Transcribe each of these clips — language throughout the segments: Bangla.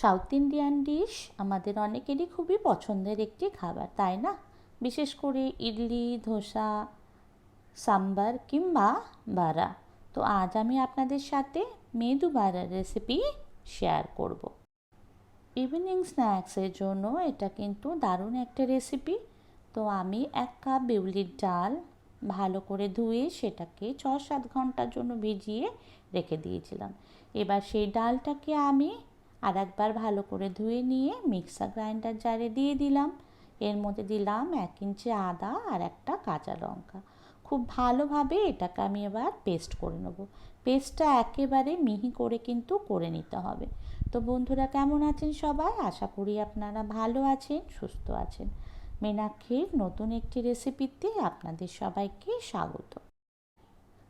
সাউথ ইন্ডিয়ান ডিশ আমাদের অনেকেরই খুবই পছন্দের একটি খাবার, তাই না? বিশেষ করে ইডলি, ধোসা, সাম্বার কিংবা বাড়া তো আজ আমি আপনাদের সাথে মেদু বাড়ার রেসিপি শেয়ার করব। ইভিনিং স্ন্যাক্সের জন্য এটা কিন্তু দারুণ একটা রেসিপি তো আমি এক কাপ বিউলির ডাল ভালো করে ধুয়ে সেটাকে ছ সাত ঘণ্টার জন্য ভিজিয়ে রেখে দিয়েছিলাম। এবার সেই ডালটাকে আমি আর একবার ভালো করে ধুয়ে নিয়ে মিক্সার গ্রাইন্ডার জারে দিয়ে দিলাম। এর মধ্যে দিলাম এক ইঞ্চি আদা আর একটা কাঁচা লঙ্কা। খুব ভালোভাবে এটাকে আমি এবার পেস্ট করে নেব। পেস্টটা একেবারে মিহি করে কিন্তু করে নিতে হবে। তো বন্ধুরা, কেমন আছেন সবাই? আশা করি আপনারা ভালো আছেন, সুস্থ আছেন। মীনাক্ষীর নতুন একটি রেসিপিতে আপনাদের সবাইকে স্বাগত।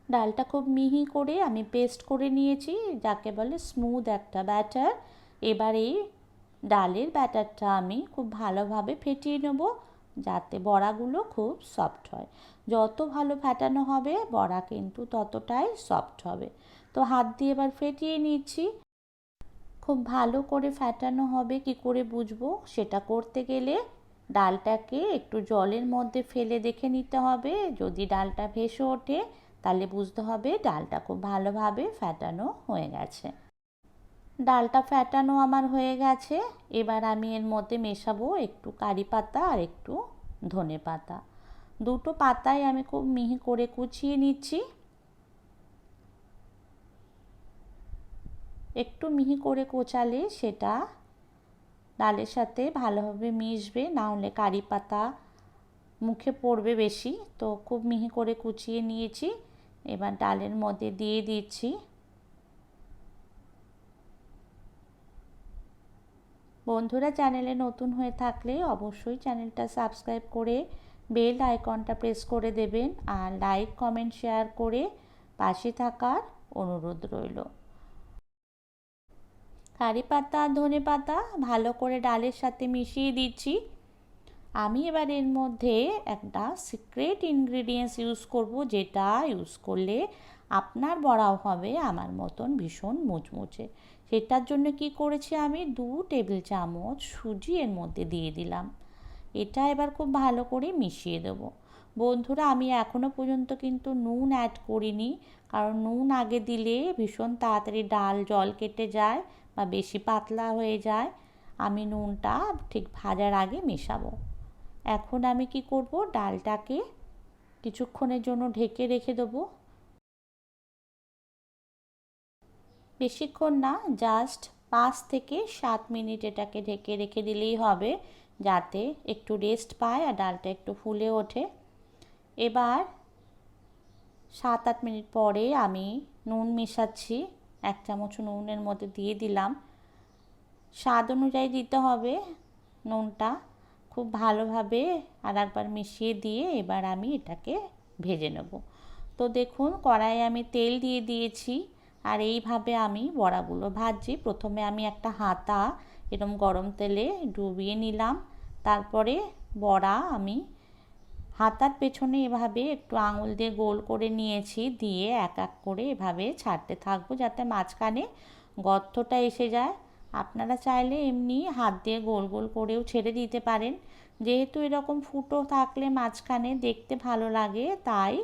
ডালটা খুব মিহি করে আমি পেস্ট করে নিয়েছি, যাকে বলে স্মুথ একটা ব্যাটার। এবার এই ডালের ব্যাটারটা আমি খুব ভালোভাবে ফেটিয়ে নেব যাতে বড়াগুলো খুব সফট হয়। যত ভালো ফেটানো হবে, বড়া কিন্তু ততটাই সফট হবে। তো হাত দিয়ে এবার ফেটিয়ে নিচ্ছি। খুব ভালো করে ফেটানো হবে, কি করে বুঝব? সেটা করতে গেলে ডালটাকে একটু জলের মধ্যে ফেলে দেখে নিতে হবে। যদি ডালটা ভেসে ওঠে, তাহলে বুঝতে হবে ডালটা খুব ভালোভাবে ফেটানো হয়ে গেছে। ডালটা ফ্যাটানো আমার হয়ে গেছে। এবার আমি এর মধ্যে মেশাবো একটু কারি পাতা আর একটু ধনে পাতা। দুটো পাতাই আমি খুব মিহি করে কুচিয়ে নিচ্ছি। একটু মিহি করে কোচালে সেটা ডালের সাথে ভালোভাবে মিশবে, না হলে কারি পাতা মুখে পড়বে বেশি। তো খুব মিহি করে কুচিয়ে নিয়েছি। এবার ডালের মধ্যে দিয়ে দিচ্ছি। বন্ধুরা চ্যানেলে নতুন হয়ে থাকলে অবশ্যই চ্যানেলটা সাবস্ক্রাইব করে বেল আইকনটা প্রেস করে দেবেন আর লাইক, কমেন্ট, শেয়ার করে পাশে থাকার অনুরোধ রইল। কারি পাতা, ধনে পাতা ভালো করে ডালের সাথে মিশিয়ে দিচ্ছি। আমি এবার এর মধ্যে একটা সিক্রেট ইনগ্রিডিয়েন্টস ইউজ করব, যেটা ইউজ করলে আপনার বড়াও হবে, আমার মতন ভীষণ মুচমুচে। সেটার জন্য কি করেছি আমি? দু টেবিল চামচ সুজি এর মধ্যে দিয়ে দিলাম। এটা এবার খুব ভালো করে মিশিয়ে দেব। বন্ধুরা, আমি এখনও পর্যন্ত কিন্তু নুন অ্যাড করিনি। কারণ নুন আগে দিলে ভীষণ তাড়াতাড়ি ডাল জল কেটে যায় বা বেশি পাতলা হয়ে যায়। আমি নুনটা ঠিক ভাজার আগে মেশাবো। এখন আমি কি করব? ডালটাকে কিছুক্ষণের জন্য ঢেকে রেখে দেবো। বেশিক্ষণ না জাস্ট পাঁচ থেকে সাত মিনিট এটাকে ঢেকে রেখে দিলেই হবে, যাতে একটু রেস্ট পায় আর ডালটা একটু ফুলে ওঠে। এবার সাত আট মিনিট পরে আমি নুন মেশাচ্ছি, এক চামচ নুনের মধ্যে দিয়ে দিলাম। স্বাদ অনুযায়ী দিতে হবে নুনটা খুব ভালোভাবে আর একবার মিশিয়ে দিয়ে এবার আমি এটাকে ভেজে নেব। তো দেখুন, কড়াইয়ে আমি তেল দিয়ে দিয়েছি। আর এইভাবে আমি বড়াগুলো ভাজছি। প্রথমে আমি একটা হাতা, এরম গরম তেলে ডুবিয়ে নিলাম। তারপরে বড়া আমি হাতার পেছনে এভাবে একটু আঙুল দিয়ে গোল করে নিয়েছি, দিয়ে এক এক করে এভাবে ছাড়তে থাকব যাতে মাঝখানে গর্তটা এসে যায়। আপনারা চাইলে এমনি হাত দিয়ে গোল গোল করেও ছেড়ে দিতে পারেন। যেহেতু এরকম ফুটো থাকলে মাঝখানে দেখতে ভালো লাগে, তাই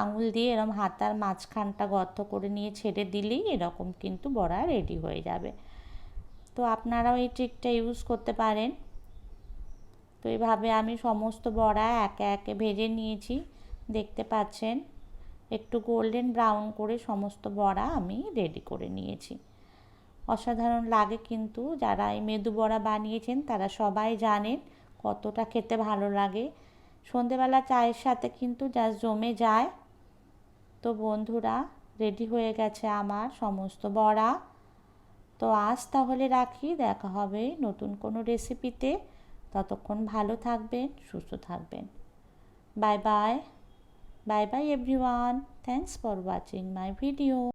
আঙুল দিয়ে এরম হাতার মাঝখানটা গর্ত করে নিয়ে ছেড়ে দিলেই এরকম কিন্তু বড়া রেডি হয়ে যাবে। তো আপনারাও এই ট্রিকটা ইউজ করতে পারেন। তো এইভাবে আমি সমস্ত বড়া একে একে ভেজে নিয়েছি, দেখতে পাচ্ছেন? একটু গোল্ডেন ব্রাউন করে সমস্ত বড়া আমি রেডি করে নিয়েছি। অসাধারণ লাগে কিন্তু যারা এই মেদু বড়া বানিয়েছেন তারা সবাই জানেন কতটা খেতে ভালো লাগে। সন্ধেবেলা চায়ের সাথে কিন্তু যা জমে যায়। তো বন্ধুরা, রেডি হয়ে গেছে আমার সমস্ত বড়া। তো আজ তাহলে রাখি, দেখা হবে নতুন কোনো রেসিপিতে ততক্ষণ ভালো থাকবেন, সুস্থ থাকবেন। Bye bye bye bye everyone thanks for watching my video